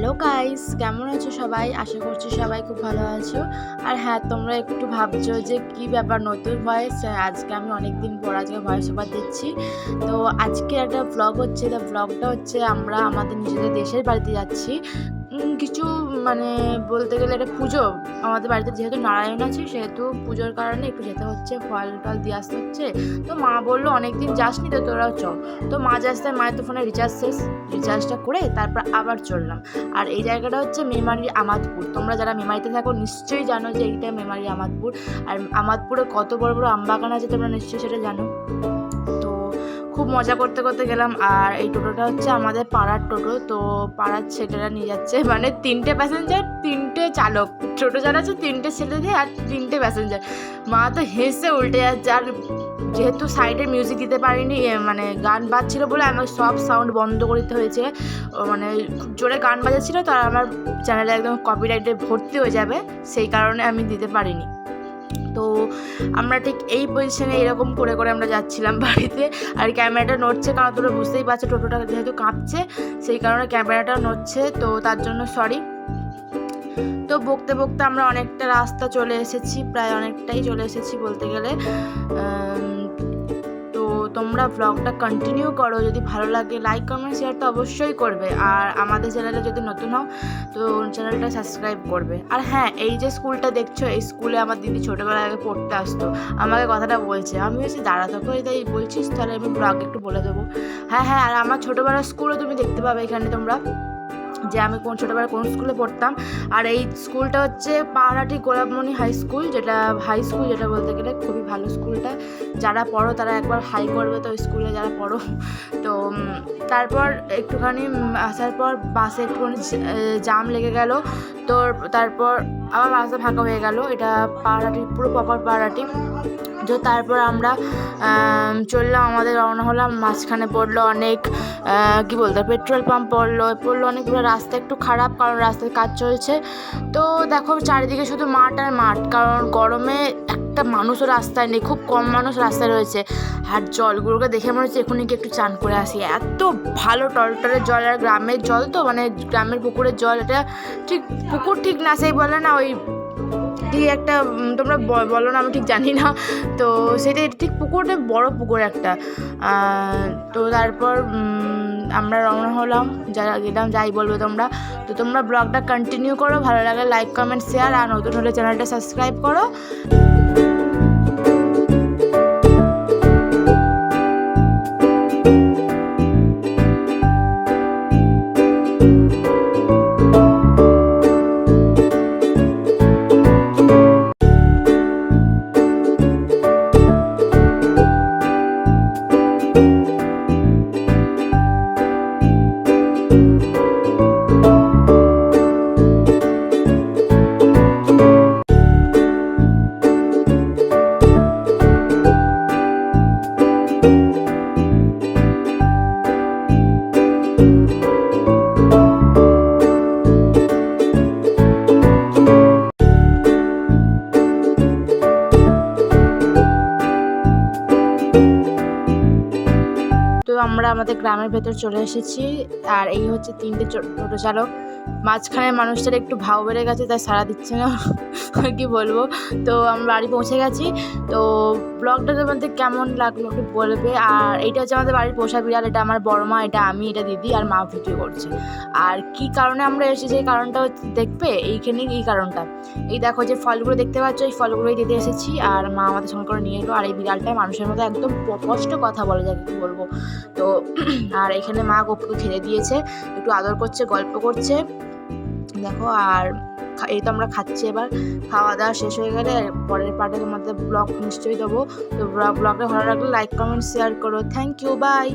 Hello guys, কেমন আছো সবাই? আশা করছি সবাই খুব ভালো আছো। আর হ্যাঁ তোমরা একটু ভাবছ যে কি ব্যাপার নতুন ভয়েস আজকে আমি অনেক দিন পর আজকে ভয়েস ওভার দিচ্ছি। তো আজকে একটা ব্লগ হচ্ছে, তো ব্লগটা হচ্ছে আমরা আমাদের নিজেদের দেশের বাড়িতে যাচ্ছি। কিছু মানে বলতে গেলে এটা পুজো। আমাদের বাড়িতে যেহেতু নারায়ণ আছে, সেহেতু পুজোর কারণে একটু যেতে হচ্ছে, ফল টল দিয়ে আসতে হচ্ছে। তো মা বলল, অনেকদিন যাসনি তো তোরাও চ। তো মা যাচ্ছে মায়ের তো ফোনে রিচার্জ শেষ রিচার্জটা করে তারপর আবার চললাম। আর এই জায়গাটা হচ্ছে মেমারির আমাদপুর তোমরা যারা মেমারিতে থাকো, নিশ্চয়ই জানো যে এইটা মেমারি আমাদপুর আর আমাদপুরে কত বড় বড় আমবাগান আছে, তোমরা নিশ্চয়ই সেটা জানো। মজা করতে করতে গেলাম আর এই টোটোটা হচ্ছে আমাদের পাড়ার টোটো, তো পাড়ার ছেলেরা নিয়ে যাচ্ছে। মানে তিনটে প্যাসেঞ্জার তিনটে চালক। টোটো চালাচ্ছে তিনটে ছেলেদের আর তিনটে প্যাসেঞ্জার মা তো হেসে উল্টে যাচ্ছে। আর যেহেতু সাইডে মিউজিক দিতে পারিনি মানে গান বাজছিল বলে আমার সব সাউন্ড বন্ধ করতে হয়েছে। মানে খুব জোরে গান বাজাচ্ছিল, তো আমার চ্যানেলে একদম কপিরাইটে ভর্তি হয়ে যাবে। সেই কারণে আমি দিতে পারিনি। আমরা ঠিক এই পজিশনে এরকম করে করে আমরা যাচ্ছিলাম বাড়িতে। আর ক্যামেরাটা নড়ছে, কারণ তোমরা বুঝতেই পারছ টোটোটা যেহেতু কাঁপছে, সেই কারণে ক্যামেরাটা নড়ছে, তো তার জন্য সরি তো বকতে বকতে আমরা অনেকটা রাস্তা চলে এসেছি, প্রায় অনেকটাই চলে এসেছি বলতে গেলে। তোমরা ব্লগটা কন্টিনিউ করো। যদি ভালো লাগে লাইক কমেন্ট শেয়ার তো অবশ্যই করবে। আর আমাদের চ্যানেলে যদি নতুন হও, তো চ্যানেলটা সাবস্ক্রাইব করবে। আর হ্যাঁ এই যে স্কুলটা দেখছ, এই স্কুলে আমার দিদি ছোটোবেলা আগে পড়তে আসতো। আমাকে কথাটা বলছে, আমি বলছি, দাঁড়া থাকো তাই বলছিস, তাহলে আমি ব্লগ একটু বলে দেবো। হ্যাঁ হ্যাঁ আর আমার ছোটোবেলার স্কুলও তুমি দেখতে পাবে এখানে তোমরা। যে আমি কোন ছোটোবেলায় কোন স্কুলে পড়তাম। আর এই স্কুলটা হচ্ছে পাহাড়াটি গোলাপমণি হাই স্কুল, যেটা হাই স্কুল যেটা বলতে গেলে খুবই ভালো স্কুলটা। যারা পড়ো তারা একবার হাই করবে তো স্কুলে যারা পড়ো। তো তারপর একটুখানি আসার পর বাসে একটুখানি জাম লেগে গেল। তো তারপর আবার বাসটা ফাঁকা হয়ে গেল। এটা পাহাড়াটি পুরো প্রপার পাহাড়াটি তো তারপর আমরা চললাম, আমাদের রওনা হলাম। মাঝখানে পড়ল অনেক কি বলতো, পেট্রোল পাম্প পড়ল পড়ল অনেকগুলো রাস্তা। একটু খারাপ, কারণ রাস্তায় কাজ চলছে। তো দেখো, চারিদিকে শুধু মাঠ আর মাঠ। কারণ গরমে একটা মানুষও রাস্তায় নেই, খুব কম মানুষ রাস্তায় রয়েছে। আর জলগুলোকে দেখে মনে হচ্ছে এখনই একটু চান করে আসি। এত ভালো টলটলের জল, আর গ্রামের জল তো মানে গ্রামের পুকুরের জল, এটা ঠিক পুকুর ঠিক না, সেই বলে না, ওই ঠিক একটা তোমরা বলো না, আমি ঠিক জানি না। তো সেটা ঠিক পুকুরটা বড় পুকুর একটা। তো তারপর আমরা রওনা হলাম, যারা গেলাম, যাই বলবে তোমরা। তো তোমরা ব্লগটা কন্টিনিউ করো, ভালো লাগে লাইক কমেন্ট শেয়ার আর নতুন হলে চ্যানেলটা সাবস্ক্রাইব করো। আমরা আমাদের গ্রামের ভেতর চলে এসেছি। আর এই হচ্ছে তিনটে টোটো চালক। মাঝখানে মানুষটার একটু ভাও বেড়ে গেছে, তাই সারা দিচ্ছে না। কি বলব? তো আমরা বাড়ি পৌঁছে গেছি। তো ব্লগটা তোমাদের কেমন লাগল একটু বলবে? আর এইটা হচ্ছে আমাদের বাড়ির পোষা বিড়াল, এটা আমার বড় মা, এটা আমি, এটা দিদি আর মা ভিডিও করছে। আর কি কারণে আমরা এসেছি এই কারণটা দেখবে? এইখানে এই কারণটা। এই দেখো যে ফলগুলো দেখতে পাচ্ছ, এই ফলগুলোই দিতে এসেছি। আর মা আমাদের সঙ্গে করে নিয়ে এলো। আর এই বিড়ালটা মানুষের মতো একদম স্পষ্ট কথা বলে যাকে কি বলব? তো আর এখানে মা গপুকে খেলে দিয়েছে, একটু আদর করছে, গল্প করছে। দেখো, আর এই তো আমরা খাচ্ছি এবার। খাওয়া দাওয়া শেষ হয়ে গেলে পরের পার্টে তোমাদের ব্লগ নিশ্চয়ই দেবো। তো ব্লগটা ভালো লাগলে লাইক কমেন্ট শেয়ার করো। Thank you bye